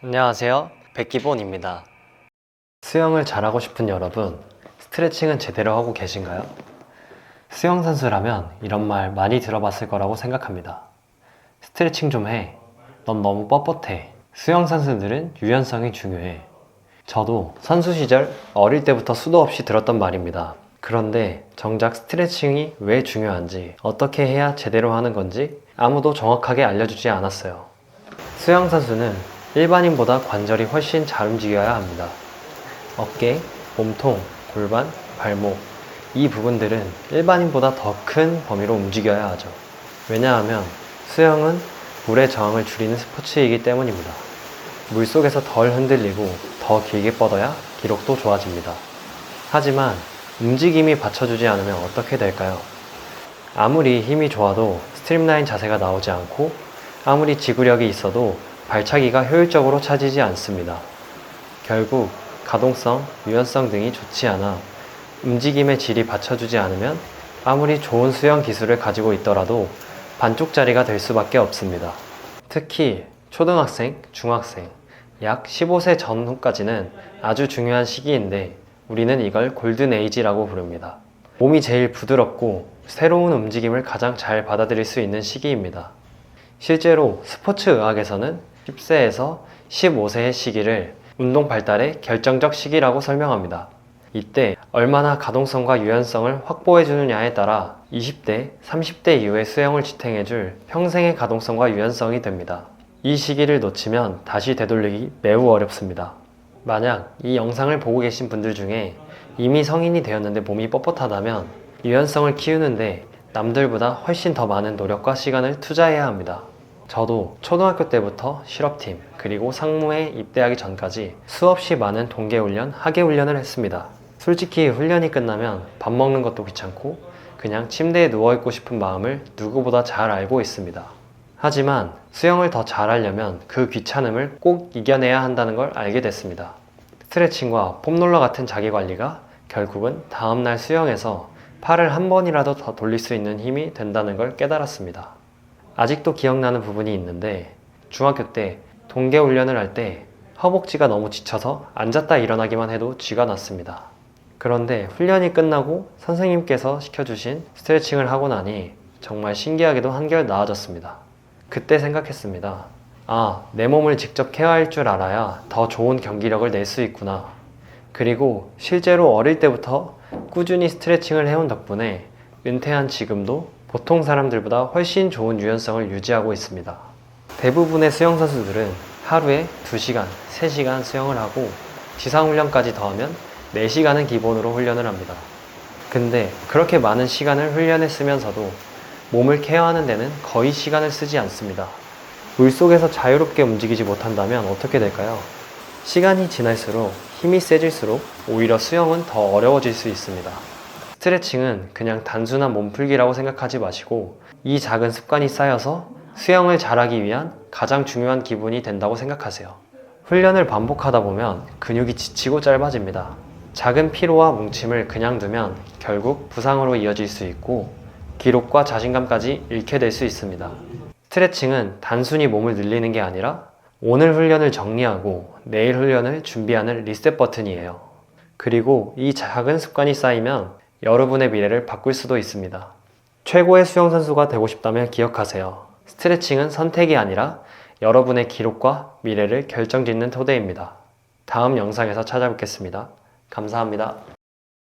안녕하세요. 백기본입니다. 수영을 잘하고 싶은 여러분, 스트레칭은 제대로 하고 계신가요? 수영 선수라면 이런 말 많이 들어봤을 거라고 생각합니다. 스트레칭 좀 해. 넌 너무 뻣뻣해. 수영 선수들은 유연성이 중요해. 저도 선수 시절 어릴 때부터 수도 없이 들었던 말입니다. 그런데 정작 스트레칭이 왜 중요한지, 어떻게 해야 제대로 하는 건지 아무도 정확하게 알려주지 않았어요. 수영 선수는 일반인보다 관절이 훨씬 잘 움직여야 합니다. 어깨, 몸통, 골반, 발목 이 부분들은 일반인보다 더 큰 범위로 움직여야 하죠. 왜냐하면 수영은 물의 저항을 줄이는 스포츠이기 때문입니다. 물 속에서 덜 흔들리고 더 길게 뻗어야 기록도 좋아집니다. 하지만 움직임이 받쳐주지 않으면 어떻게 될까요? 아무리 힘이 좋아도 스트림라인 자세가 나오지 않고 아무리 지구력이 있어도 발차기가 효율적으로 차지지 않습니다. 결국 가동성, 유연성 등이 좋지 않아 움직임의 질이 받쳐주지 않으면 아무리 좋은 수영 기술을 가지고 있더라도 반쪽짜리가 될 수밖에 없습니다. 특히 초등학생, 중학생, 약 15세 전후까지는 아주 중요한 시기인데 우리는 이걸 골든 에이지라고 부릅니다. 몸이 제일 부드럽고 새로운 움직임을 가장 잘 받아들일 수 있는 시기입니다. 실제로 스포츠 의학에서는 10세에서 15세의 시기를 운동 발달의 결정적 시기라고 설명합니다. 이때 얼마나 가동성과 유연성을 확보해 주느냐에 따라 20대, 30대 이후에 수영을 지탱해 줄 평생의 가동성과 유연성이 됩니다. 이 시기를 놓치면 다시 되돌리기 매우 어렵습니다. 만약 이 영상을 보고 계신 분들 중에 이미 성인이 되었는데 몸이 뻣뻣하다면 유연성을 키우는데 남들보다 훨씬 더 많은 노력과 시간을 투자해야 합니다. 저도 초등학교 때부터 실업팀 그리고 상무에 입대하기 전까지 수없이 많은 동계훈련, 하계훈련을 했습니다. 솔직히 훈련이 끝나면 밥 먹는 것도 귀찮고 그냥 침대에 누워있고 싶은 마음을 누구보다 잘 알고 있습니다. 하지만 수영을 더 잘하려면 그 귀찮음을 꼭 이겨내야 한다는 걸 알게 됐습니다. 스트레칭과 폼롤러 같은 자기관리가 결국은 다음날 수영에서 팔을 한 번이라도 더 돌릴 수 있는 힘이 된다는 걸 깨달았습니다. 아직도 기억나는 부분이 있는데 중학교 때 동계 훈련을 할 때 허벅지가 너무 지쳐서 앉았다 일어나기만 해도 쥐가 났습니다. 그런데 훈련이 끝나고 선생님께서 시켜주신 스트레칭을 하고 나니 정말 신기하게도 한결 나아졌습니다. 그때 생각했습니다. 아, 내 몸을 직접 케어할 줄 알아야 더 좋은 경기력을 낼 수 있구나. 그리고 실제로 어릴 때부터 꾸준히 스트레칭을 해온 덕분에 은퇴한 지금도 보통 사람들보다 훨씬 좋은 유연성을 유지하고 있습니다. 대부분의 수영 선수들은 하루에 2시간, 3시간 수영을 하고 지상훈련까지 더하면 4시간은 기본으로 훈련을 합니다. 근데 그렇게 많은 시간을 훈련에 쓰면서도 몸을 케어하는 데는 거의 시간을 쓰지 않습니다. 물 속에서 자유롭게 움직이지 못한다면 어떻게 될까요? 시간이 지날수록 힘이 세질수록 오히려 수영은 더 어려워질 수 있습니다. 스트레칭은 그냥 단순한 몸풀기라고 생각하지 마시고 이 작은 습관이 쌓여서 수영을 잘하기 위한 가장 중요한 기분이 된다고 생각하세요. 훈련을 반복하다 보면 근육이 지치고 짧아집니다. 작은 피로와 뭉침을 그냥 두면 결국 부상으로 이어질 수 있고 기록과 자신감까지 잃게 될 수 있습니다. 스트레칭은 단순히 몸을 늘리는 게 아니라 오늘 훈련을 정리하고 내일 훈련을 준비하는 리셋 버튼이에요. 그리고 이 작은 습관이 쌓이면 여러분의 미래를 바꿀 수도 있습니다. 최고의 수영선수가 되고 싶다면 기억하세요. 스트레칭은 선택이 아니라 여러분의 기록과 미래를 결정짓는 토대입니다. 다음 영상에서 찾아뵙겠습니다. 감사합니다.